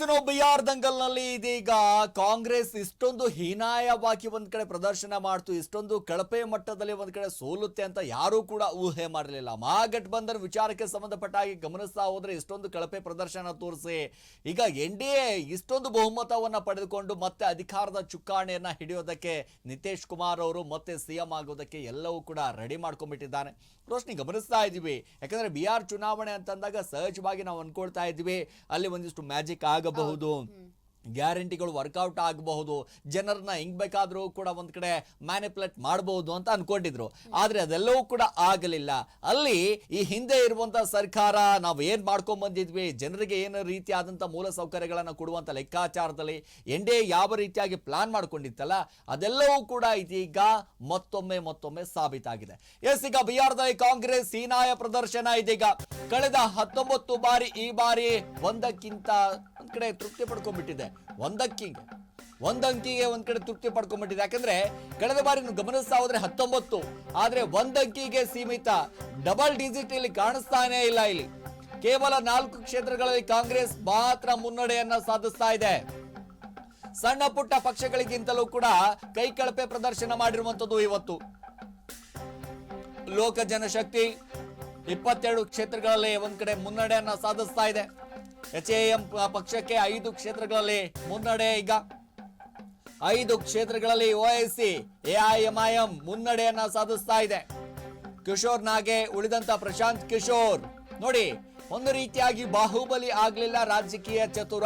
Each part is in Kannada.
ಎಸ್ ಬಿಆರ್ ದಂಗಲ್ನಲ್ಲಿ ಇದೀಗ ಕಾಂಗ್ರೆಸ್ ಇಷ್ಟೊಂದು ಹೀನಾಯವಾಗಿ ಒಂದ್ ಕಡೆ ಪ್ರದರ್ಶನ ಮಾಡ್ತು, ಇಷ್ಟೊಂದು ಕಳಪೆ ಮಟ್ಟದಲ್ಲಿ ಒಂದ್ ಕಡೆ ಸೋಲುತ್ತೆ ಅಂತ ಯಾರೂ ಕೂಡ ಊಹೆ ಮಾಡಲಿಲ್ಲ. ಮಹಾಗಠಬಂಧನ್ ವಿಚಾರಕ್ಕೆ ಸಂಬಂಧಪಟ್ಟ ಹಾಗೆ ಗಮನಿಸ್ತಾ ಹೋದ್ರೆ ಇಷ್ಟೊಂದು ಕಳಪೆ ಪ್ರದರ್ಶನ ತೋರಿಸಿ, ಈಗ ಎನ್ ಡಿ ಎ ಇಷ್ಟೊಂದು ಬಹುಮತವನ್ನ ಪಡೆದುಕೊಂಡು ಮತ್ತೆ ಅಧಿಕಾರದ ಚುಕ್ಕಾಣಿಯನ್ನ ಹಿಡಿಯೋದಕ್ಕೆ ನಿತೇಶ್ ಕುಮಾರ್ ಅವರು ಮತ್ತೆ ಸಿಎಂ ಆಗೋದಕ್ಕೆ ಎಲ್ಲವೂ ಕೂಡ ರೆಡಿ ಮಾಡ್ಕೊಂಡ್ಬಿಟ್ಟಿದ್ದಾನೆ. ರೋಶ್ನಿ ಗಮನಿಸ್ತಾ ಇದ್ದೀವಿ. ಯಾಕಂದ್ರೆ ಬಿಹಾರ್ ಚುನಾವಣೆ ಅಂತಂದಾಗ ಸಹಜವಾಗಿ ನಾವು ಅನ್ಕೊಳ್ತಾ ಇದ್ವಿ ಅಲ್ಲಿ ಒಂದಿಷ್ಟು ಮ್ಯಾಜಿಕ್ ಆಗಬಹುದು. ಗ್ಯಾರಂಟಿಗಳು ವರ್ಕೌಟ್ ಆಗಬಹುದು, ಜನರನ್ನ ಹೆಂಗ್ ಬೇಕಾದರೂ ಕೂಡ ಒಂದು ಕಡೆ ಮ್ಯಾನಿಪುಲೇಟ್ ಮಾಡಬಹುದು ಅಂತ ಅನ್ಕೊಂಡಿದ್ರು. ಆದರೆ ಅದೆಲ್ಲವೂ ಕೂಡ ಆಗಲಿಲ್ಲ. ಅಲ್ಲಿ ಈ ಹಿಂದೆ ಇರುವಂತ ಸರ್ಕಾರ ನಾವು ಏನ್ ಮಾಡ್ಕೊಂಡ್ ಬಂದಿದ್ವಿ, ಜನರಿಗೆ ಏನು ರೀತಿಯಾದಂಥ ಮೂಲ ಸೌಕರ್ಯಗಳನ್ನು ಕೊಡುವಂತ ಲೆಕ್ಕಾಚಾರದಲ್ಲಿ ಎನ್ ಡಿ ಎ ಯಾವ ರೀತಿಯಾಗಿ ಪ್ಲಾನ್ ಮಾಡ್ಕೊಂಡಿತ್ತಲ್ಲ, ಅದೆಲ್ಲವೂ ಕೂಡ ಇದೀಗ ಮತ್ತೊಮ್ಮೆ ಮತ್ತೊಮ್ಮೆ ಸಾಬೀತಾಗಿದೆ. ಎಸ್, ಈಗ ಬಿಹಾರದಲ್ಲಿ ಕಾಂಗ್ರೆಸ್ ಹೀನಾಯ ಪ್ರದರ್ಶನ ಇದೀಗ. ಕಳೆದ ಹತ್ತೊಂಬತ್ತು ಬಾರಿ ಈ ಬಾರಿ ಒಂದಕ್ಕಿಂತ ಒಂದ್ ಕಡೆ ತೃಪ್ತಿ ಪಡ್ಕೊಂಡ್ಬಿಟ್ಟಿದೆ. ಒಂದಕ್ಕಿಂಗೆ, ಒಂದಂಕಿಗೆ ಒಂದ್ ಕಡೆ ತೃಪ್ತಿ ಪಡ್ಕೊಂಡ್ಬಿಟ್ಟಿದೆ. ಯಾಕಂದ್ರೆ ಕಳೆದ ಬಾರಿ ಗಮನಿಸ್ತಾ ಹೋದ್ರೆ ಹತ್ತೊಂಬತ್ತು, ಆದ್ರೆ ಒಂದಂಕಿಗೆ ಸೀಮಿತ, ಡಬಲ್ ಡಿಜಿಟ್ ಇಲ್ಲಿ ಕಾಣಿಸ್ತಾನೇ ಇಲ್ಲ ಇಲ್ಲಿ. ಕೇವಲ ನಾಲ್ಕು ಕ್ಷೇತ್ರಗಳಲ್ಲಿ ಕಾಂಗ್ರೆಸ್ ಮಾತ್ರ ಮುನ್ನಡೆಯನ್ನ ಸಾಧಿಸ್ತಾ ಇದೆ. ಸಣ್ಣ ಪುಟ್ಟ ಪಕ್ಷಗಳಿಗಿಂತಲೂ ಕೂಡ ಕೈ ಕಳಪೆ ಪ್ರದರ್ಶನ ಮಾಡಿರುವಂತದ್ದು ಇವತ್ತು. ಲೋಕ ಜನಶಕ್ತಿ ಇಪ್ಪತ್ತೆರಡು ಕ್ಷೇತ್ರಗಳಲ್ಲಿ ಒಂದ್ ಕಡೆ ಮುನ್ನಡೆಯನ್ನ ಸಾಧಿಸ್ತಾ ಇದೆ. ಎಚ್ ಎ ಎಂ ಪಕ್ಷಕ್ಕೆ ಐದು ಕ್ಷೇತ್ರಗಳಲ್ಲಿ ಮುನ್ನಡೆ ಈಗ. ಐದು ಕ್ಷೇತ್ರಗಳಲ್ಲಿ ಓಎಸ್ಸಿ ಎಐಎಂಐಎಂ ಮುನ್ನಡೆಯನ್ನ ಸಾಧಿಸ್ತಾ ಇದೆ. ಕಿಶೋರ್ ನಾಗೆ ಉಳಿದಂತ ಪ್ರಶಾಂತ್ ಕಿಶೋರ್. ನೋಡಿ, ಒಂದು ರೀತಿಯಾಗಿ ಬಾಹುಬಲಿ ಆಗ್ಲಿಲ್ಲ ರಾಜಕೀಯ ಚತುರ.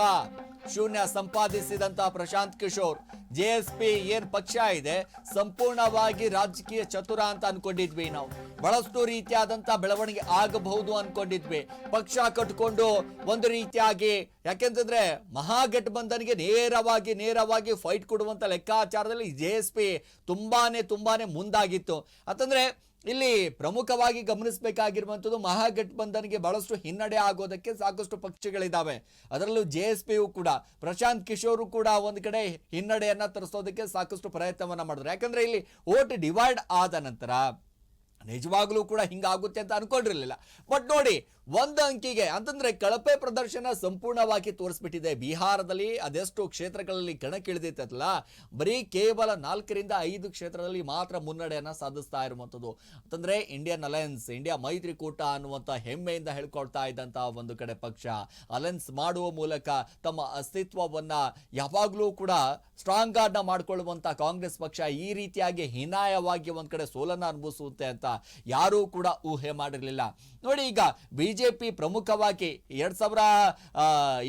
ಶೂನ್ಯ ಸಂಪಾದಿಸಿದಂತ Prashant Kishor. J S P ಏನ್ ಪಕ್ಷ ಇದೆ, ಸಂಪೂರ್ಣವಾಗಿ ರಾಜಕೀಯ ಚತುರ ಅಂತ ಅನ್ಕೊಂಡಿದ್ವಿ ನಾವು. ಬಹಳಷ್ಟು ರೀತಿಯಾದಂತ ಬೆಳವಣಿಗೆ ಆಗಬಹುದು ಅನ್ಕೊಂಡಿದ್ವಿ. ಪಕ್ಷ ಕಟ್ಕೊಂಡು ಒಂದು ರೀತಿಯಾಗಿ, ಯಾಕೆಂತಂದ್ರೆ ಮಹಾಗಠಬಂಧನ್ಗೆ ನೇರವಾಗಿ ನೇರವಾಗಿ ಫೈಟ್ ಕೊಡುವಂತ ಲೆಕ್ಕಾಚಾರದಲ್ಲಿ ಜೆ ಎಸ್ ಪಿ ತುಂಬಾನೇ ತುಂಬಾನೇ ಮುಂದಾಗಿತ್ತು. ಅಂತಂದ್ರೆ ಇಲ್ಲಿ ಪ್ರಮುಖವಾಗಿ ಗಮನಿಸಬೇಕಾಗಿರುವಂಥದ್ದು ಮಹಾಗಠಬಂಧನ್ಗೆ ಬಹಳಷ್ಟು ಹಿನ್ನಡೆ ಆಗೋದಕ್ಕೆ ಸಾಕಷ್ಟು ಪಕ್ಷಗಳಿದ್ದಾವೆ ಅದರಲ್ಲೂ ಜೆ ಎಸ್ ಪಿಯು ಕೂಡ, ಪ್ರಶಾಂತ್ ಕಿಶೋರ್ ಕೂಡ ಒಂದು ಕಡೆ ಹಿನ್ನಡೆಯನ್ನ ತರಿಸೋದಕ್ಕೆ ಸಾಕಷ್ಟು ಪ್ರಯತ್ನವನ್ನ ಮಾಡಿದ್ರು. ಯಾಕಂದ್ರೆ ಇಲ್ಲಿ ಓಟ್ ಡಿವೈಡ್ ಆದ ನಂತರ ನಿಜವಾಗ್ಲೂ ಕೂಡ ಹಿಂಗಾಗುತ್ತೆ ಅಂತ ಅನ್ಕೊಂಡಿರ್ಲಿಲ್ಲ. ಬಟ್ ನೋಡಿ, ಒಂದು ಅಂಕಿಗೆ, ಅಂತಂದ್ರೆ ಕಳಪೆ ಪ್ರದರ್ಶನ ಸಂಪೂರ್ಣವಾಗಿ ತೋರಿಸ್ಬಿಟ್ಟಿದೆ. ಬಿಹಾರದಲ್ಲಿ ಅದೆಷ್ಟು ಕ್ಷೇತ್ರಗಳಲ್ಲಿ ಕಣಕ್ಕಿಳಿದಿತ್ತಲ್ಲ, ಬರೀ ಕೇವಲ ನಾಲ್ಕರಿಂದ ಐದು ಕ್ಷೇತ್ರದಲ್ಲಿ ಮಾತ್ರ ಮುನ್ನಡೆಯನ್ನ ಸಾಧಿಸ್ತಾ ಇರುವಂಥದ್ದು. ಅಂತಂದ್ರೆ ಇಂಡಿಯನ್ ಅಲಯನ್ಸ್ ಇಂಡಿಯಾ ಮೈತ್ರಿಕೂಟ ಅನ್ನುವಂಥ ಹೆಮ್ಮೆಯಿಂದ ಹೇಳ್ಕೊಳ್ತಾ ಇದ್ದಂತಹ ಒಂದು ಕಡೆ ಪಕ್ಷ. ಅಲಯನ್ಸ್ ಮಾಡುವ ಮೂಲಕ ತಮ್ಮ ಅಸ್ತಿತ್ವವನ್ನ ಯಾವಾಗಲೂ ಕೂಡ ಸ್ಟ್ರಾಂಗ್ ಗಾರ್ಡ್ನ ಮಾಡ್ಕೊಳ್ಳುವಂತ ಕಾಂಗ್ರೆಸ್ ಪಕ್ಷ ಈ ರೀತಿಯಾಗಿ ಹೀನಾಯವಾಗಿ ಒಂದು ಕಡೆ ಸೋಲನ್ನ ಅನುಭವಿಸುತ್ತೆ ಅಂತ ಯಾರೂ ಕೂಡ ಊಹೆ ಮಾಡಿರಲಿಲ್ಲ. ನೋಡಿ ಈಗ ಬಿಜೆಪಿ ಪ್ರಮುಖವಾಗಿ ಎರಡ್ ಸಾವಿರ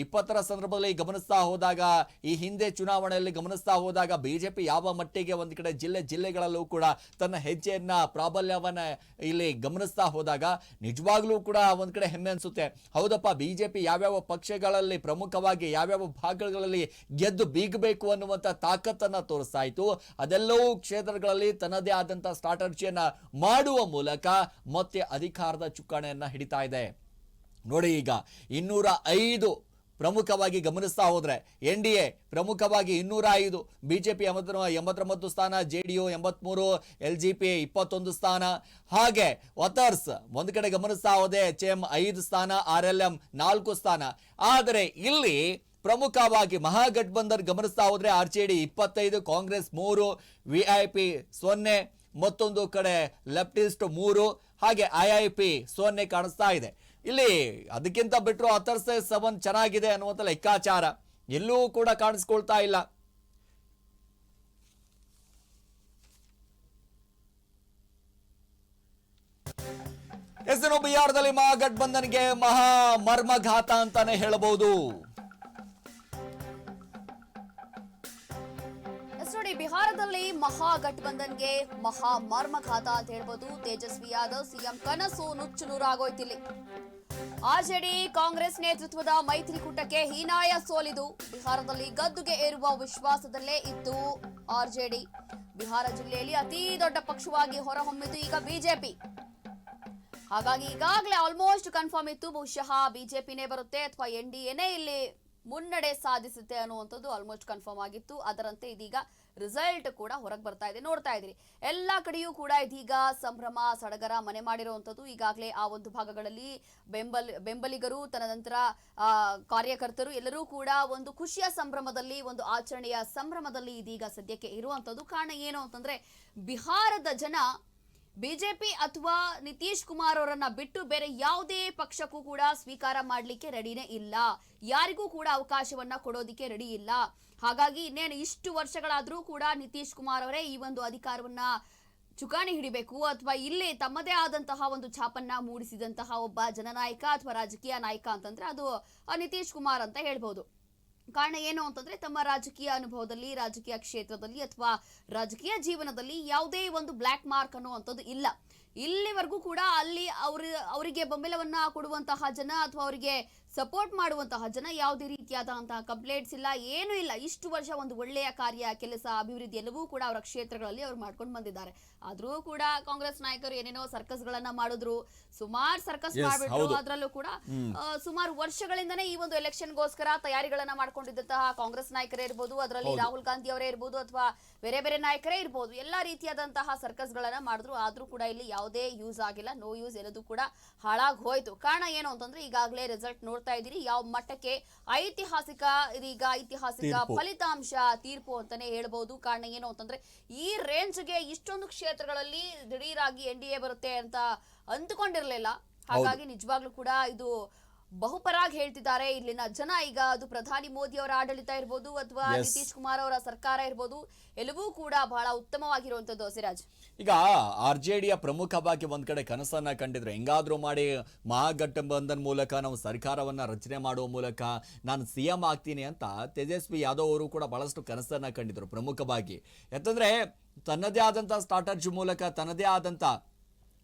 ಇಪ್ಪತ್ತರ ಸಂದರ್ಭದಲ್ಲಿ ಗಮನಿಸ್ತಾ ಹೋದಾಗ, ಈ ಹಿಂದೆ ಚುನಾವಣೆಯಲ್ಲಿ ಗಮನಿಸ್ತಾ ಹೋದಾಗ ಬಿಜೆಪಿ ಯಾವ ಮಟ್ಟಿಗೆ ಒಂದ್ ಕಡೆ ಜಿಲ್ಲೆ ಜಿಲ್ಲೆಗಳಲ್ಲೂ ಕೂಡ ತನ್ನ ಹೆಜ್ಜೆಯನ್ನ, ಪ್ರಾಬಲ್ಯವನ್ನ ಇಲ್ಲಿ ಗಮನಿಸ್ತಾ ಹೋದಾಗ ನಿಜವಾಗ್ಲೂ ಕೂಡ ಒಂದ್ ಕಡೆ ಹೆಮ್ಮೆ ಅನ್ಸುತ್ತೆ. ಹೌದಪ್ಪ, ಬಿಜೆಪಿ ಯಾವ್ಯಾವ ಪಕ್ಷಗಳಲ್ಲಿ ಪ್ರಮುಖವಾಗಿ ಯಾವ್ಯಾವ ಭಾಗಗಳಲ್ಲಿ ಗೆದ್ದು ಬೀಗಬೇಕು ಅನ್ನುವಂತ ತಾಕತ್ತನ್ನ ತೋರಿಸ್ತಾ ಇತ್ತು. ಅದೆಲ್ಲವೂ ಕ್ಷೇತ್ರಗಳಲ್ಲಿ ತನ್ನದೇ ಆದಂತ ಸ್ಟ್ರಾಟಜಿಯನ್ನ ಮಾಡುವ ಮೂಲಕ ಮತ್ತೆ ಅಧಿಕಾರದ ಚುಕ್ಕಾಣೆಯನ್ನು ಹಿಡಿತಾ ಇದೆ. ನೋಡಿ ಈಗ ಇನ್ನೂರ ಐದು ಪ್ರಮುಖವಾಗಿ ಗಮನಿಸ್ತಾ ಹೋದ್ರೆ, ಎನ್ ಡಿ ಎ ಪ್ರಮುಖವಾಗಿ ಇನ್ನೂರ ಐದು ಬಿಜೆಪಿ ಎಂಬತ್ತರ ಎಂಬತ್ತೊಂಬತ್ತು ಸ್ಥಾನ, ಜೆ ಡಿ ಯು ಎಂಬತ್ಮೂರು, ಎಲ್ ಜಿ ಪಿ ಇಪ್ಪತ್ತೊಂದು ಸ್ಥಾನ. ಹಾಗೆ ವತರ್ಸ್ ಒಂದು ಕಡೆ ಗಮನಿಸ್ತಾ ಹೋದೆ ಎಚ್ ಎಂ ಐದು ಸ್ಥಾನ, ಆರ್ ಎಲ್ ಎಂ ನಾಲ್ಕು ಸ್ಥಾನ. ಆದರೆ ಇಲ್ಲಿ ಪ್ರಮುಖವಾಗಿ ಮಹಾಗಠಬಂಧನ್ ಗಮನಿಸ್ತಾ ಹೋದ್ರೆ, ಆರ್ ಜೆ ಡಿ ಇಪ್ಪತ್ತೈದು, ಕಾಂಗ್ರೆಸ್ ಮೂರು, ವಿ ಐ ಪಿ ಸೊನ್ನೆ ಮತ್ತೊಂದು ಕಡೆ ಲೆಫ್ಟಿಸ್ಟ್ ಮೂರು, ಹಾಗೆ ಐ ಐ ಪಿ ಸೊನ್ನೆ ಕಾಣಿಸ್ತಾ ಇದೆ. ಇಲ್ಲಿ ಅದಕ್ಕಿಂತ ಬಿಟ್ಟರು ಅಥರ್ಸೆ ಸೆವೆನ್ ಚೆನ್ನಾಗಿದೆ ಅನ್ನುವಂಥ ಲೆಕ್ಕಾಚಾರ. ಎಲ್ಲೂ ಕೂಡ ಕಾಣಿಸ್ಕೊಳ್ತಾ ಇಲ್ಲ. ಎಸ್ ಬಿಹಾರದಲ್ಲಿ ಮಹಾಗಠಬಂಧನ್ಗೆ ಮಹಾ ಮರ್ಮಘಾತ ಅಂತಾನೆ ಹೇಳಬಹುದು. ಮಹಾಗಠಬಂಧನ್ಗೆ ಮಹಾ ಮರ್ಮಘಾತ ಅಂತ ಹೇಳ್ಬೋದು. ತೇಜಸ್ವಿ ಯಾದವ್, ಸಿಎಂ ಕನಸು ನುಚ್ಚು ನೂರಾಗೋಯ್ತಿಲ್ಲಿ ಆರ್ಜೆಡಿ ಕಾಂಗ್ರೆಸ್ ನೇತೃತ್ವದ ಮೈತ್ರಿಕೂಟಕ್ಕೆ ಹೀನಾಯ ಸೋಲಿದು. ಬಿಹಾರದಲ್ಲಿ ಗದ್ದುಗೆ ಏರುವ ವಿಶ್ವಾಸದಲ್ಲೇ ಇತ್ತು ಆರ್ಜೆಡಿ. ಬಿಹಾರ ಜಿಲ್ಲೆಯಲ್ಲಿ ಅತಿ ದೊಡ್ಡ ಪಕ್ಷವಾಗಿ ಹೊರಹೊಮ್ಮಿತು ಈಗ ಬಿಜೆಪಿ. ಹಾಗಾಗಿ ಈಗಾಗಲೇ ಆಲ್ಮೋಸ್ಟ್ ಕನ್ಫರ್ಮ್ ಇತ್ತು. ಬಹುಶಃ ಬಿಜೆಪಿನೇ ಬರುತ್ತೆ ಅಥವಾ ಎನ್ ಡಿ ಎನೇ ಇಲ್ಲಿ ಮುನ್ನಡೆ ಸಾಧಿಸುತ್ತೆ ಅನ್ನುವಂಥದ್ದು ಆಲ್ಮೋಸ್ಟ್ ಕನ್ಫರ್ಮ್ ಆಗಿತ್ತು. ಅದರಂತೆ ಇದೀಗ ರಿಸಲ್ಟ್ ಕೂಡ ಹೊರಗೆ ಬರ್ತಾ ಇದೆ. ನೋಡ್ತಾ ಇದ್ದೀರಿ ಎಲ್ಲ ಕಡೆಯೂ ಕೂಡ ಇದೀಗ ಸಂಭ್ರಮ ಸಡಗರ ಮನೆ ಮಾಡಿರುವಂಥದ್ದು. ಈಗಾಗಲೇ ಆ ಒಂದು ಭಾಗಗಳಲ್ಲಿ ಬೆಂಬಲ ಬೆಂಬಲಿಗರು ತದನಂತರ ಆ, ಕಾರ್ಯಕರ್ತರು ಎಲ್ಲರೂ ಕೂಡ ಒಂದು ಖುಷಿಯ ಸಂಭ್ರಮದಲ್ಲಿ ಒಂದು ಆಚರಣೆಯ ಸಂಭ್ರಮದಲ್ಲಿ ಇದೀಗ ಸದ್ಯಕ್ಕೆ ಇರುವಂಥದ್ದು. ಕಾರಣ ಏನು ಅಂತಂದ್ರೆ ಬಿಹಾರದ ಜನ ಬಿಜೆಪಿ ಅಥವಾ ನಿತೀಶ್ ಕುಮಾರ್ ಅವರನ್ನ ಬಿಟ್ಟು ಬೇರೆ ಯಾವುದೇ ಪಕ್ಷಕ್ಕೂ ಕೂಡ ಸ್ವೀಕಾರ ಮಾಡಲಿಕ್ಕೆ ರೆಡಿನೇ ಇಲ್ಲ. ಯಾರಿಗೂ ಕೂಡ ಅವಕಾಶವನ್ನ ಕೊಡೋದಿಕ್ಕೆ ರೆಡಿ ಇಲ್ಲ. ಹಾಗಾಗಿ ಇನ್ನೇನು ಇಷ್ಟು ವರ್ಷಗಳಾದರೂ ಕೂಡ ನಿತೀಶ್ ಕುಮಾರ್ ಅವರೇ ಈ ಒಂದು ಅಧಿಕಾರವನ್ನ ಚುಕಾಣಿ ಹಿಡಿಬೇಕು ಅಥವಾ ಇಲ್ಲಿ ತಮ್ಮದೇ ಆದಂತಹ ಒಂದು ಛಾಪನ್ನ ಮೂಡಿಸಿದಂತಹ ಒಬ್ಬ ಜನನಾಯಕ ಅಥವಾ ರಾಜಕೀಯ ನಾಯಕ ಅಂತಂದ್ರೆ ಅದು ನಿತೀಶ್ ಕುಮಾರ್ ಅಂತ ಹೇಳ್ಬೋದು. ಕಾರಣ ಏನು ಅಂತಂದ್ರೆ, ತಮ್ಮ ರಾಜಕೀಯ ಅನುಭವದಲ್ಲಿ, ರಾಜಕೀಯ ಕ್ಷೇತ್ರದಲ್ಲಿ ಅಥವಾ ರಾಜಕೀಯ ಜೀವನದಲ್ಲಿ ಯಾವುದೇ ಒಂದು ಬ್ಲ್ಯಾಕ್ ಮಾರ್ಕ್ ಅನ್ನುವಂಥದ್ದು ಇಲ್ಲ. ಇಲ್ಲಿವರೆಗೂ ಕೂಡ ಅಲ್ಲಿ ಅವ್ರ, ಅವರಿಗೆ ಬೆಂಬಲವನ್ನ ಕೊಡುವಂತಹ ಜನ ಅಥವಾ ಅವರಿಗೆ ಸಪೋರ್ಟ್ ಮಾಡುವಂತಹ ಜನ ಯಾವುದೇ ರೀತಿಯಾದಂತಹ ಕಂಪ್ಲೇಂಟ್ಸ್ ಇಲ್ಲ ಏನೂ ಇಲ್ಲ. ಇಷ್ಟು ವರ್ಷ ಒಂದು ಒಳ್ಳೆಯ ಕಾರ್ಯ ಕೆಲಸ ಅಭಿವೃದ್ಧಿ ಎಲ್ಲವೂ ಕೂಡ ಅವರ ಕ್ಷೇತ್ರಗಳಲ್ಲಿ ಅವ್ರು ಮಾಡ್ಕೊಂಡು ಬಂದಿದ್ದಾರೆ. ಆದರೂ ಕೂಡ ಕಾಂಗ್ರೆಸ್ ನಾಯಕರು ಏನೇನೋ ಸರ್ಕಸ್ ಗಳನ್ನ ಮಾಡಿದ್ರು. ಸುಮಾರು ಸರ್ಕಸ್ ಮಾಡ್ಬಿಟ್ರು. ಅದರಲ್ಲೂ ಕೂಡ ಸುಮಾರು ವರ್ಷಗಳಿಂದನೇ ಈ ಒಂದು ಎಲೆಕ್ಷನ್ಗೋಸ್ಕರ ತಯಾರಿಗಳನ್ನ ಮಾಡ್ಕೊಂಡಿದ್ದಂತಹ ಕಾಂಗ್ರೆಸ್ ನಾಯಕರೇ ಇರ್ಬೋದು ಅದರಲ್ಲಿ ರಾಹುಲ್ ಗಾಂಧಿ ಅವರೇ ಇರ್ಬೋದು ಅಥವಾ ಬೇರೆ ಬೇರೆ ನಾಯಕರೇ ಇರ್ಬೋದು ಎಲ್ಲಾ ರೀತಿಯಾದಂತಹ ಸರ್ಕಸ್ ಗಳನ್ನ ಮಾಡಿದ್ರು. ಆದ್ರೂ ಕೂಡ ಇಲ್ಲಿ ಯಾವುದೇ ಯೂಸ್ ಆಗಿಲ್ಲ. ನೋ ಯೂಸ್ ಎಲ್ಲದೂ ಕೂಡ ಹಾಳಾಗಿ ಹೋಯ್ತು. ಕಾರಣ ಏನು ಅಂತಂದ್ರೆ ಈಗಾಗಲೇ ರಿಸಲ್ಟ್ ನೋಡ್ತಾ ಇದ್ದೀರಿ. ಯಾವ ಮಟ್ಟಕ್ಕೆ ಐತಿಹಾಸಿಕ ಇದೀಗ ಐತಿಹಾಸಿಕ ಫಲಿತಾಂಶ ತೀರ್ಪು ಅಂತಾನೆ ಹೇಳ್ಬೋದು. ಕಾರಣ ಏನು ಅಂತಂದ್ರೆ ಈ ರೇಂಜ್ಗೆ ಇಷ್ಟೊಂದು ಕ್ಷೇತ್ರಗಳಲ್ಲಿ ದಿಢೀರಾಗಿ ಎನ್ ಡಿ ಎ ಬರುತ್ತೆ ಅಂತ ಅಂದುಕೊಂಡಿರ್ಲಿಲ್ಲ. ಹಾಗಾಗಿ ನಿಜವಾಗ್ಲೂ ಕೂಡ ಇದು ಬಹುಪರಾಗಿ ಹೇಳ್ತಿದ್ದಾರೆ. ಇಲ್ಲಿನ ಜನ ಈಗ ಅದು ಪ್ರಧಾನಿ ಮೋದಿ ಅವರ ಆಡಳಿತ ಇರ್ಬೋದು ಅಥವಾ. ನಿತೀಶ್ ಕುಮಾರ್ ಅವರ ಸರ್ಕಾರ ಇರ್ಬೋದು ಎಲ್ಲವೂ ಕೂಡ ಬಹಳ ಉತ್ತಮವಾಗಿರುವಂತದ್ದು ಸಿರಾಜ್. ಈಗ ಆರ್ ಜೆ ಡಿಯ ಪ್ರಮುಖವಾಗಿ ಒಂದ್ ಕಡೆ ಕನಸನ್ನ ಕಂಡಿದ್ರು ಹೆಂಗಾದ್ರೂ ಮಾಡಿ ಮಹಾಗಠಬಂಧನ್ ಮೂಲಕ ನಾವು ಸರ್ಕಾರವನ್ನ ರಚನೆ ಮಾಡುವ ಮೂಲಕ ನಾನು ಸಿ ಎಂ ಆಗ್ತೀನಿ ಅಂತ ತೇಜಸ್ವಿ ಯಾದವ್ ಅವರು ಕೂಡ ಬಹಳಷ್ಟು ಕನಸನ್ನ ಕಂಡಿದ್ರು ಪ್ರಮುಖವಾಗಿ ಯಾಕಂದ್ರೆ ತನ್ನದೇ ಆದಂತ ಸ್ಟಾರ್ಟರ್ಜ್ ಮೂಲಕ ತನ್ನದೇ ಆದಂತ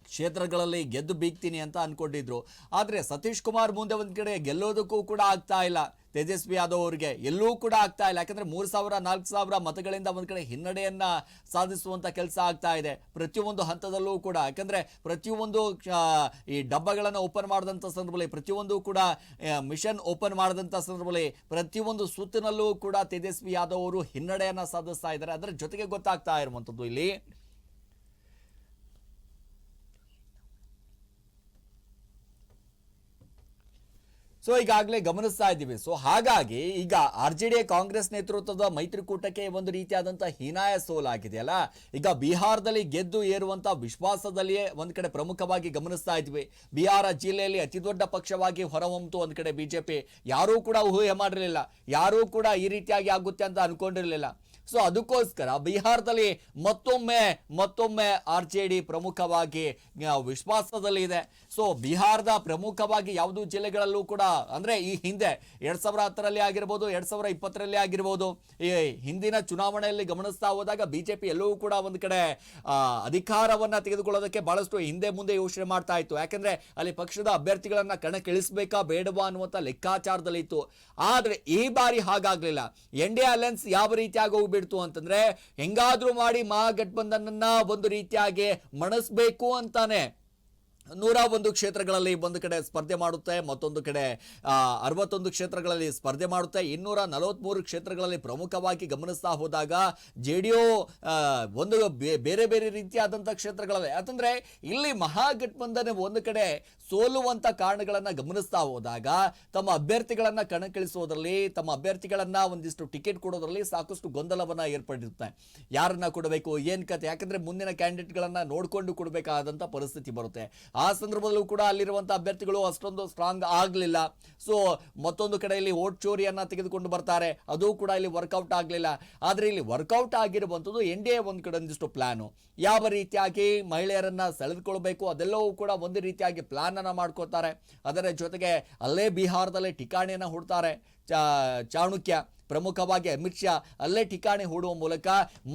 ಕ್ಷೇತ್ರಗಳಲ್ಲಿ ಗೆದ್ದು ಬೀಗ್ತೀನಿ ಅಂತ ಅಂದ್ಕೊಂಡಿದ್ರು ಆದರೆ ಸತೀಶ್ ಕುಮಾರ್ ಮುಂದೆ ಒಂದು ಕಡೆ ಗೆಲ್ಲೋದಕ್ಕೂ ಕೂಡ ಆಗ್ತಾ ಇಲ್ಲ. ತೇಜಸ್ವಿ ಯಾದವ್ ಅವರಿಗೆ ಎಲ್ಲೂ ಕೂಡ ಆಗ್ತಾ ಇಲ್ಲ. ಯಾಕಂದ್ರೆ ಮೂರು ಸಾವಿರ, ನಾಲ್ಕು ಸಾವಿರ ಮತಗಳಿಂದ ಒಂದು ಕಡೆ ಹಿನ್ನಡೆಯನ್ನ ಸಾಧಿಸುವಂತ ಕೆಲಸ ಆಗ್ತಾ ಇದೆ. ಪ್ರತಿಯೊಂದು ಹಂತದಲ್ಲೂ ಕೂಡ. ಯಾಕಂದ್ರೆ ಪ್ರತಿಯೊಂದು ಈ ಡಬ್ಬಗಳನ್ನು ಓಪನ್ ಮಾಡಿದಂಥ ಸಂದರ್ಭದಲ್ಲಿ, ಪ್ರತಿಯೊಂದು ಕೂಡ ಮಿಷನ್ ಓಪನ್ ಮಾಡಿದಂಥ ಸಂದರ್ಭದಲ್ಲಿ, ಪ್ರತಿಯೊಂದು ಸುತ್ತಿನಲ್ಲೂ ಕೂಡ ತೇಜಸ್ವಿ ಯಾದವ್ ಅವರು ಹಿನ್ನಡೆಯನ್ನ ಸಾಧಿಸ್ತಾ ಇದ್ದಾರೆ. ಅದರ ಜೊತೆಗೆ ಗೊತ್ತಾಗ್ತಾ ಇರುವಂತದ್ದು ಇಲ್ಲಿ ಸೊ ಈಗಾಗಲೇ ಗಮನಿಸ್ತಾ ಇದ್ದೀವಿ. ಸೊ ಹಾಗಾಗಿ ಈಗ ಆರ್ ಜೆ ಡಿ ಕಾಂಗ್ರೆಸ್ ನೇತೃತ್ವದ ಮೈತ್ರಿಕೂಟಕ್ಕೆ ಒಂದು ರೀತಿಯಾದಂತಹ ಹೀನಾಯ ಸೋಲಾಗಿದೆಯಲ್ಲ ಈಗ ಬಿಹಾರದಲ್ಲಿ ಗೆದ್ದು ಏರುವಂತ ವಿಶ್ವಾಸದಲ್ಲಿಯೇ ಒಂದು ಕಡೆ ಪ್ರಮುಖವಾಗಿ ಗಮನಿಸ್ತಾ ಇದ್ವಿ. ಬಿಹಾರ ಜಿಲ್ಲೆಯಲ್ಲಿ ಅತಿ ದೊಡ್ಡ ಪಕ್ಷವಾಗಿ ಹೊರಹೊಮ್ಮಿತು ಒಂದು ಕಡೆ ಬಿಜೆಪಿ. ಯಾರೂ ಕೂಡ ಊಹೆ ಮಾಡಿರಲಿಲ್ಲ. ಯಾರೂ ಕೂಡ ಈ ರೀತಿಯಾಗಿ ಆಗುತ್ತೆ ಅಂತ ಅನ್ಕೊಂಡಿರ್ಲಿಲ್ಲ. ಸೊ ಅದಕ್ಕೋಸ್ಕರ ಬಿಹಾರದಲ್ಲಿ ಮತ್ತೊಮ್ಮೆ ಮತ್ತೊಮ್ಮೆ ಆರ್ ಜೆ ಡಿ ಪ್ರಮುಖವಾಗಿ ವಿಶ್ವಾಸದಲ್ಲಿದೆ. ಸೊ ಬಿಹಾರದ ಪ್ರಮುಖವಾಗಿ ಯಾವುದೂ ಜಿಲ್ಲೆಗಳಲ್ಲೂ ಕೂಡ, ಅಂದ್ರೆ ಈ ಹಿಂದೆ ಎರಡು ಸಾವಿರ ಹತ್ತರಲ್ಲಿ ಆಗಿರ್ಬೋದು, ಎರಡು ಸಾವಿರ ಇಪ್ಪತ್ತರಲ್ಲಿ ಆಗಿರ್ಬೋದು, ಈ ಹಿಂದಿನ ಚುನಾವಣೆಯಲ್ಲಿ ಗಮನಿಸ್ತಾ ಹೋದಾಗ ಬಿ ಜೆ ಪಿ ಎಲ್ಲವೂ ಕೂಡ ಒಂದು ಕಡೆ ಅಧಿಕಾರವನ್ನು ತೆಗೆದುಕೊಳ್ಳೋದಕ್ಕೆ ಬಹಳಷ್ಟು ಹಿಂದೆ ಮುಂದೆ ಯೋಚನೆ ಮಾಡ್ತಾ ಇತ್ತು. ಯಾಕಂದ್ರೆ ಅಲ್ಲಿ ಪಕ್ಷದ ಅಭ್ಯರ್ಥಿಗಳನ್ನು ಕಣಕ್ಕಿಳಿಸಬೇಕಾ ಬೇಡವಾ ಅನ್ನುವಂಥ ಲೆಕ್ಕಾಚಾರದಲ್ಲಿ ಇತ್ತು ಆದ್ರೆ ಈ ಬಾರಿ ಹಾಗಾಗ್ಲಿಲ್ಲ. ಎನ್ ಡಿ ಅಲಯನ್ಸ್ ಯಾವ ರೀತಿಯಾಗಿ ಹೋಗ್ಬಿಡ್ತು ಅಂತಂದ್ರೆ ಹೆಂಗಾದ್ರೂ ಮಾಡಿ ಮಹಾಗಠಬಂಧನನ್ನ ಒಂದು ರೀತಿಯಾಗಿ ಮಣಸ್ಬೇಕು ಅಂತಾನೆ. ನೂರ ಒಂದು ಕ್ಷೇತ್ರಗಳಲ್ಲಿ ಒಂದು ಕಡೆ ಸ್ಪರ್ಧೆ ಮಾಡುತ್ತೆ, ಮತ್ತೊಂದು ಕಡೆ ಅರವತ್ತೊಂದು ಕ್ಷೇತ್ರಗಳಲ್ಲಿ ಸ್ಪರ್ಧೆ ಮಾಡುತ್ತೆ. ಇನ್ನೂರ ನಲವತ್ಮೂರು ಕ್ಷೇತ್ರಗಳಲ್ಲಿ ಪ್ರಮುಖವಾಗಿ ಗಮನಿಸ್ತಾ ಹೋದಾಗ ಜೆ ಡಿ ಯು ಒಂದು ಬೇರೆ ಬೇರೆ ರೀತಿಯಾದಂಥ ಕ್ಷೇತ್ರಗಳಲ್ಲಿ. ಯಾಕಂದರೆ ಇಲ್ಲಿ ಮಹಾಗಠಬಂಧನ ಒಂದು ಕಡೆ ಸೋಲುವಂಥ ಕಾರಣಗಳನ್ನು ಗಮನಿಸ್ತಾ ಹೋದಾಗ, ತಮ್ಮ ಅಭ್ಯರ್ಥಿಗಳನ್ನು ಕಣಕ್ಕಿಳಿಸೋದ್ರಲ್ಲಿ, ತಮ್ಮ ಅಭ್ಯರ್ಥಿಗಳನ್ನು ಒಂದಿಷ್ಟು ಟಿಕೆಟ್ ಕೊಡೋದ್ರಲ್ಲಿ ಸಾಕಷ್ಟು ಗೊಂದಲವನ್ನು ಏರ್ಪಡಿರುತ್ತೆ ಯಾರನ್ನು ಕೊಡಬೇಕು, ಏನು ಕತೆ ಯಾಕಂದರೆ ಮುಂದಿನ ಕ್ಯಾಂಡಿಡೇಟ್ಗಳನ್ನು ನೋಡಿಕೊಂಡು ಕೊಡಬೇಕಾದಂಥ ಪರಿಸ್ಥಿತಿ ಬರುತ್ತೆ. ಆ ಸಂದರ್ಭದಲ್ಲೂ ಕೂಡ ಅಲ್ಲಿರುವಂಥ ಅಭ್ಯರ್ಥಿಗಳು ಅಷ್ಟೊಂದು ಸ್ಟ್ರಾಂಗ್ ಆಗಲಿಲ್ಲ. ಸೊ ಮತ್ತೊಂದು ಕಡೆಯಲ್ಲಿ ಓಟ್ ಚೋರಿಯನ್ನು ತೆಗೆದುಕೊಂಡು ಬರ್ತಾರೆ. ಅದು ಕೂಡ ಇಲ್ಲಿ ವರ್ಕೌಟ್ ಆಗಲಿಲ್ಲ. ಆದರೆ ಇಲ್ಲಿ ವರ್ಕೌಟ್ ಆಗಿರುವಂಥದ್ದು ಎನ್ ಡಿ ಎ ಒಂದು ಕಡೆ ಒಂದಿಷ್ಟು ಪ್ಲಾನು ಯಾವ ರೀತಿಯಾಗಿ ಮಹಿಳೆಯರನ್ನ ಸೆಳೆದುಕೊಳ್ಬೇಕು? ಅದೆಲ್ಲವೂ ಕೂಡ ಒಂದು ರೀತಿಯಾಗಿ ಪ್ಲಾನ್ ಅನ್ನ ಮಾಡ್ಕೋತಾರೆ ಅದರ ಜೊತೆಗೆ ಅಲ್ಲೇ ಬಿಹಾರದಲ್ಲೇ ಠಿಕಾಣಿಯನ್ನು ಹುಡ್ತಾರೆ. ಚಾಣಕ್ಯ ಪ್ರಮುಖವಾಗಿ ಅಮಿತ್ ಶಾ ಅಲ್ಲೇ ಠಿಕಾಣಿ ಹೂಡುವ ಮೂಲಕ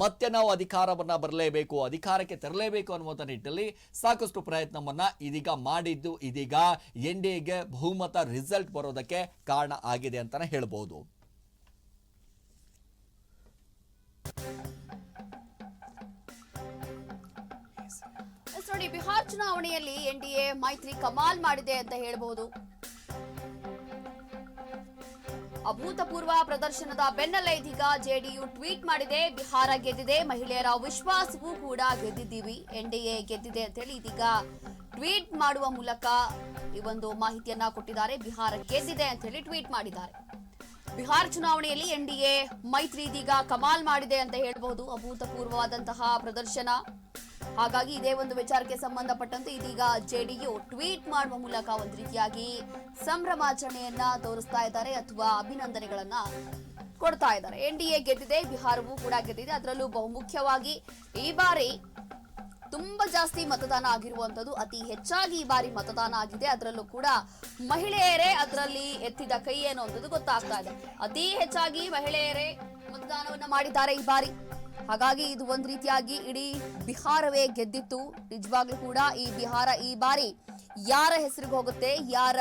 ಮತ್ತೆ ನಾವು ಅಧಿಕಾರವನ್ನ ಬರಲೇಬೇಕು, ಅಧಿಕಾರಕ್ಕೆ ತರಲೇಬೇಕು ಅನ್ನುವಂಥ ನಿಟ್ಟಿನಲ್ಲಿ ಸಾಕಷ್ಟು ಪ್ರಯತ್ನವನ್ನ ಇದೀಗ ಮಾಡಿದ್ದು. ಇದೀಗ ಎನ್ ಡಿ ಎಗೆ ಬಹುಮತ ರಿಸಲ್ಟ್ ಬರೋದಕ್ಕೆ ಕಾರಣ ಆಗಿದೆ ಅಂತಾನೆ ಹೇಳ್ಬೋದು. ನೋಡಿ, ಬಿಹಾರ್ ಚುನಾವಣೆಯಲ್ಲಿ ಎನ್ ಡಿ ಎ ಮೈತ್ರಿ ಕಮಾಲ್ ಮಾಡಿದೆ ಅಂತ ಹೇಳ್ಬಹುದು ಅಭೂತಪೂರ್ವ ಪ್ರದರ್ಶನದ ಬೆನ್ನಲ್ಲೇ ಇದೀಗ ಜೆಡಿಯು ಟ್ವೀಟ್ ಮಾಡಿದೆ. ಬಿಹಾರ ಗೆದ್ದಿದೆ, ಮಹಿಳೆಯರ ವಿಶ್ವಾಸವೂ ಕೂಡ ಗೆದ್ದಿದ್ದೀವಿ. ಎನ್ಡಿಎ ಗೆದ್ದಿದೆ ಅಂತ ಹೇಳಿ ಇದೀಗ ಟ್ವೀಟ್ ಮಾಡುವ ಮೂಲಕ ಈ ಒಂದು ಮಾಹಿತಿಯನ್ನ ಕೊಟ್ಟಿದ್ದಾರೆ. ಬಿಹಾರ ಗೆದ್ದಿದೆ ಅಂತ ಹೇಳಿ ಟ್ವೀಟ್ ಮಾಡಿದ್ದಾರೆ. ಬಿಹಾರ ಚುನಾವಣೆಯಲ್ಲಿ ಎನ್ಡಿಎ ಮೈತ್ರಿ ಇದೀಗ ಕಮಾಲ್ ಮಾಡಿದೆ ಅಂತ ಹೇಳಬಹುದು. ಅಭೂತಪೂರ್ವವಾದಂತಹ ಪ್ರದರ್ಶನ. ಹಾಗಾಗಿ ಇದೇ ಒಂದು ವಿಚಾರಕ್ಕೆ ಸಂಬಂಧಪಟ್ಟಂತೆ ಇದೀಗ ಜೆಡಿಯು ಟ್ವೀಟ್ ಮಾಡುವ ಮೂಲಕ ಒಂದು ರೀತಿಯಾಗಿ ಸಂಭ್ರಮಾಚರಣೆಯನ್ನ ತೋರಿಸ್ತಾ ಇದ್ದಾರೆ ಅಥವಾ ಅಭಿನಂದನೆಗಳನ್ನ ಕೊಡ್ತಾ ಇದ್ದಾರೆ. ಎನ್ಡಿಎ ಗೆದ್ದಿದೆ, ಬಿಹಾರವೂ ಕೂಡ ಗೆದ್ದಿದೆ. ಅದರಲ್ಲೂ ಬಹುಮುಖ್ಯವಾಗಿ ಈ ಬಾರಿ ತುಂಬಾ ಜಾಸ್ತಿ ಮತದಾನ ಆಗಿರುವಂತದ್ದು, ಅತಿ ಹೆಚ್ಚಾಗಿ ಈ ಬಾರಿ ಮತದಾನ ಆಗಿದೆ. ಅದರಲ್ಲೂ ಕೂಡ ಮಹಿಳೆಯರೇ ಅದರಲ್ಲಿ ಎತ್ತಿದ ಕೈ ಏನು ಅನ್ನೋದು ಗೊತ್ತಾಗ್ತಾ ಇದೆ. ಅತಿ ಹೆಚ್ಚಾಗಿ ಮಹಿಳೆಯರೇ ಮತದಾನವನ್ನ ಮಾಡಿದ್ದಾರೆ ಈ ಬಾರಿ. ಹಾಗಾಗಿ ಇದು ಒಂದ್ ರೀತಿಯಾಗಿ ಇಡೀ ಬಿಹಾರವೇ ಗೆದ್ದಿತ್ತು. ನಿಜವಾಗ್ಲೂ ಕೂಡ ಈ ಬಿಹಾರ ಈ ಬಾರಿ ಯಾರ ಹೆಸರಿಗೆ ಹೋಗುತ್ತೆ, ಯಾರ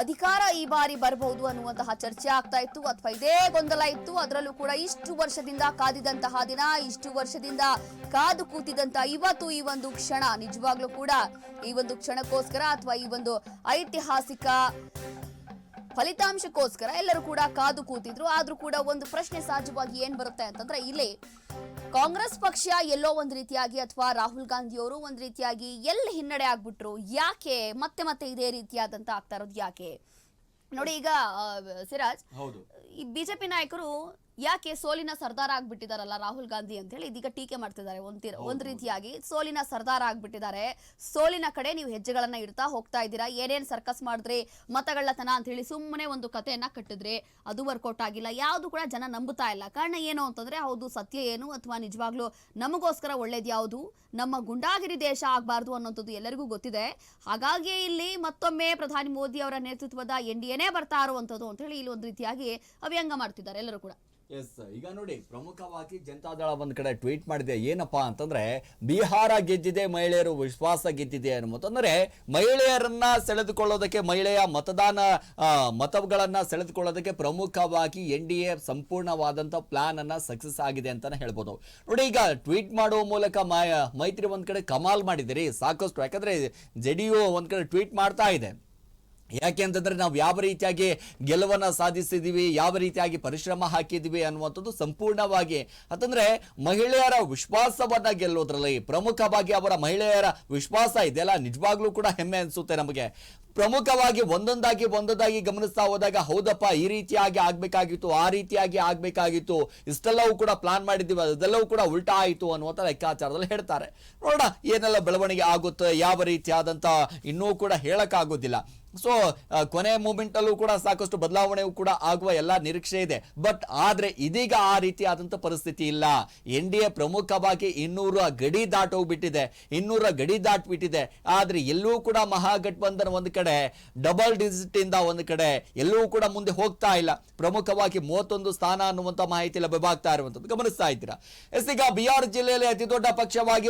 ಅಧಿಕಾರ ಈ ಬಾರಿ ಬರಬಹುದು ಅನ್ನುವಂತಹ ಚರ್ಚೆ ಆಗ್ತಾ ಇತ್ತು. ಅಥವಾ ಇದೇ ಗೊಂದಲ ಇತ್ತು. ಅದರಲ್ಲೂ ಕೂಡ ಇಷ್ಟು ವರ್ಷದಿಂದ ಕಾದಿದಂತಹ ದಿನ, ಇಷ್ಟು ವರ್ಷದಿಂದ ಕಾದು ಕೂತಿದಂತ ಇವತ್ತು ಈ ಒಂದು ಕ್ಷಣ, ನಿಜವಾಗ್ಲೂ ಕೂಡ ಈ ಒಂದು ಕ್ಷಣಕ್ಕೋಸ್ಕರ ಅಥವಾ ಈ ಒಂದು ಐತಿಹಾಸಿಕ ಫಲಿತಾಂಶಕ್ಕೋಸ್ಕರ ಎಲ್ಲರೂ ಕೂಡ ಕಾದು ಕೂತಿದ್ರು. ಆದ್ರೂ ಕೂಡ ಒಂದು ಪ್ರಶ್ನೆ ಸಹಜವಾಗಿ ಏನ್ ಬರುತ್ತೆ ಅಂತಂದ್ರೆ ಇಲ್ಲಿ ಕಾಂಗ್ರೆಸ್ ಪಕ್ಷ ಎಲ್ಲೋ ಒಂದ್ ರೀತಿಯಾಗಿ ಅಥವಾ ರಾಹುಲ್ ಗಾಂಧಿ ಅವರು ಒಂದ್ ರೀತಿಯಾಗಿ ಎಲ್ಲಿ ಹಿನ್ನಡೆ ಆಗ್ಬಿಟ್ರು ಯಾಕೆ ಮತ್ತೆ ಮತ್ತೆ ಇದೇ ರೀತಿಯಾದಂತ ಆಗ್ತಾ ಇರೋದು ಯಾಕೆ? ನೋಡಿ ಈಗ ಸಿರಾಜ್ ಈ ಬಿಜೆಪಿ ನಾಯಕರು ಯಾಕೆ ಸೋಲಿನ ಸರ್ದಾರ ಆಗ್ಬಿಟ್ಟಿದಾರಲ್ಲ ರಾಹುಲ್ ಗಾಂಧಿ ಅಂತ ಹೇಳಿ ಇದೀಗ ಟೀಕೆ ಮಾಡ್ತಿದ್ದಾರೆ ಒಂದ್ ಒಂದ್ ರೀತಿಯಾಗಿ ಸೋಲಿನ ಸರ್ದಾರ ಆಗ್ಬಿಟ್ಟಿದ್ದಾರೆ. ಸೋಲಿನ ಕಡೆ ನೀವು ಹೆಜ್ಜೆಗಳನ್ನ ಇಡ್ತಾ ಹೋಗ್ತಾ ಇದ್ದೀರಾ? ಏನೇನ್ ಸರ್ಕಸ್ ಮಾಡಿದ್ರಿ? ಮತಗಳ್ಳತನ ಅಂತ ಹೇಳಿ ಸುಮ್ಮನೆ ಒಂದು ಕಥೆಯನ್ನ ಕಟ್ಟಿದ್ರಿ. ಅದು ವರ್ಕೌಟ್ ಆಗಿಲ್ಲ. ಯಾವುದು ಕೂಡ ಜನ ನಂಬುತ್ತಾ ಇಲ್ಲ. ಕಾರಣ ಏನು ಅಂತಂದ್ರೆ ಹೌದು ಸತ್ಯ ಏನು ಅಥವಾ ನಿಜವಾಗ್ಲೂ ನಮಗೋಸ್ಕರ ಒಳ್ಳೇದು ಯಾವುದು? ನಮ್ಮ ಗುಂಡಾಗಿರಿ ದೇಶ ಆಗಬಾರ್ದು ಅನ್ನೋಂಥದ್ದು ಎಲ್ಲರಿಗೂ ಗೊತ್ತಿದೆ. ಹಾಗಾಗಿ ಇಲ್ಲಿ ಮತ್ತೊಮ್ಮೆ ಪ್ರಧಾನಿ ಮೋದಿ ಅವರ ನೇತೃತ್ವದ ಎನ್ ಡಿ ಎನೇ ಬರ್ತಾ ಇರುವಂಥದ್ದು ಅಂತ ಹೇಳಿ ಇಲ್ಲಿ ಒಂದು ರೀತಿಯಾಗಿ ಅವ್ಯಂಗ ಮಾಡ್ತಿದ್ದಾರೆ ಎಲ್ಲರೂ ಕೂಡ. ಎಸ್ ಈಗ ನೋಡಿ, ಪ್ರಮುಖವಾಗಿ ಜನತಾದಳ ಒಂದು ಕಡೆ ಟ್ವೀಟ್ ಮಾಡಿದೆ. ಏನಪ್ಪಾ ಅಂತಂದ್ರೆ, ಬಿಹಾರ ಗೆದ್ದಿದೆ, ಮಹಿಳೆಯರು ವಿಶ್ವಾಸ ಗೆದ್ದಿದೆ ಅನ್ನುವಂತಂದ್ರೆ ಮಹಿಳೆಯರನ್ನ ಸೆಳೆದುಕೊಳ್ಳೋದಕ್ಕೆ, ಮಹಿಳೆಯ ಮತದಾನ ಮತಗಳನ್ನ ಸೆಳೆದುಕೊಳ್ಳೋದಕ್ಕೆ ಪ್ರಮುಖವಾಗಿ ಎನ್ ಡಿ ಎ ಸಂಪೂರ್ಣವಾದಂತ ಪ್ಲಾನ್ ಅನ್ನ ಸಕ್ಸಸ್ ಆಗಿದೆ ಅಂತಾನೆ ಹೇಳ್ಬೋದು. ನೋಡಿ, ಈಗ ಟ್ವೀಟ್ ಮಾಡುವ ಮೂಲಕ ಮೈತ್ರಿ ಒಂದ್ ಕಡೆ ಕಮಾಲ್ ಮಾಡಿದಿರಿ ಸಾಕಷ್ಟು. ಯಾಕಂದ್ರೆ, ಜೆ ಡಿ ಯು ಒಂದ್ ಕಡೆ ಟ್ವೀಟ್ ಮಾಡ್ತಾ ಇದೆ. ಯಾಕೆ ಅಂತಂದ್ರೆ ನಾವು ಯಾವ ರೀತಿಯಾಗಿ ಗೆಲುವನ್ನ ಸಾಧಿಸಿದ್ದೀವಿ ಯಾವ ರೀತಿಯಾಗಿ ಪರಿಶ್ರಮ ಹಾಕಿದ್ದೀವಿ ಅನ್ನುವಂಥದ್ದು ಸಂಪೂರ್ಣವಾಗಿ ಅಂತಂದರೆ ಮಹಿಳೆಯರ ವಿಶ್ವಾಸವನ್ನ ಗೆಲ್ಲೋದ್ರಲ್ಲಿ ಪ್ರಮುಖವಾಗಿ ಅವರ ಮಹಿಳೆಯರ ವಿಶ್ವಾಸ ಇದೆಲ್ಲ ನಿಜವಾಗ್ಲೂ ಕೂಡ ಹೆಮ್ಮೆ ಅನಿಸುತ್ತೆ ನಮಗೆ. ಪ್ರಮುಖವಾಗಿ ಒಂದೊಂದಾಗಿ ಒಂದೊಂದಾಗಿ ಗಮನಿಸ್ತಾ ಹೋದಾಗ ಹೌದಪ್ಪ, ಈ ರೀತಿಯಾಗಿ ಆಗಬೇಕಾಗಿತ್ತು, ಆ ರೀತಿಯಾಗಿ ಆಗಬೇಕಾಗಿತ್ತು, ಇಷ್ಟೆಲ್ಲವೂ ಕೂಡ ಪ್ಲಾನ್ ಮಾಡಿದ್ದೀವಿ, ಅದೆಲ್ಲವೂ ಕೂಡ ಉಲ್ಟಾ ಆಯಿತು ಅನ್ನುವಂಥ ಲೆಕ್ಕಾಚಾರದಲ್ಲಿ ಹೇಳ್ತಾರೆ. ನೋಡೋಣ ಏನೆಲ್ಲ ಬೆಳವಣಿಗೆ ಆಗುತ್ತೆ, ಯಾವ ರೀತಿಯಾದಂಥ ಇನ್ನೂ ಕೂಡ ಹೇಳಕ್ಕಾಗೋದಿಲ್ಲ. ಸೊ ಕೊನೆ ಮೂಮೆಂಟ್ ಅಲ್ಲೂ ಕೂಡ ಸಾಕಷ್ಟು ಬದಲಾವಣೆಯೂ ಕೂಡ ಆಗುವ ಎಲ್ಲ ನಿರೀಕ್ಷೆ ಇದೆ. ಬಟ್ ಆದ್ರೆ ಇದೀಗ ಆ ರೀತಿಯಾದಂತ ಪರಿಸ್ಥಿತಿ ಇಲ್ಲ. ಎನ್ ಡಿ ಎ ಪ್ರಮುಖವಾಗಿ ಇನ್ನೂರ ಗಡಿ ದಾಟೋಗ್ಬಿಟ್ಟಿದೆ ಇನ್ನೂರ ಗಡಿ ದಾಟ್ಬಿಟ್ಟಿದೆ. ಆದ್ರೆ ಎಲ್ಲೂ ಕೂಡ ಮಹಾಗಠಬಂಧನ ಒಂದು ಕಡೆ ಡಬಲ್ ಡಿಜಿಟ್ ಇಂದ ಒಂದು ಕಡೆ, ಎಲ್ಲೂ ಕೂಡ ಮುಂದೆ ಹೋಗ್ತಾ ಇಲ್ಲ. ಪ್ರಮುಖವಾಗಿ ಮೂವತ್ತೊಂದು ಸ್ಥಾನ ಅನ್ನುವಂತ ಮಾಹಿತಿ ಲಭ್ಯವಾಗ್ತಾ ಇರುವಂತದ್ದು. ಗಮನಿಸ್ತಾ ಇದ್ದೀರಾ? ಎಸ್ ಈಗ ಬಿಹಾರ್ ಜಿಲ್ಲೆಯಲ್ಲಿ ಅತಿ ದೊಡ್ಡ ಪಕ್ಷವಾಗಿ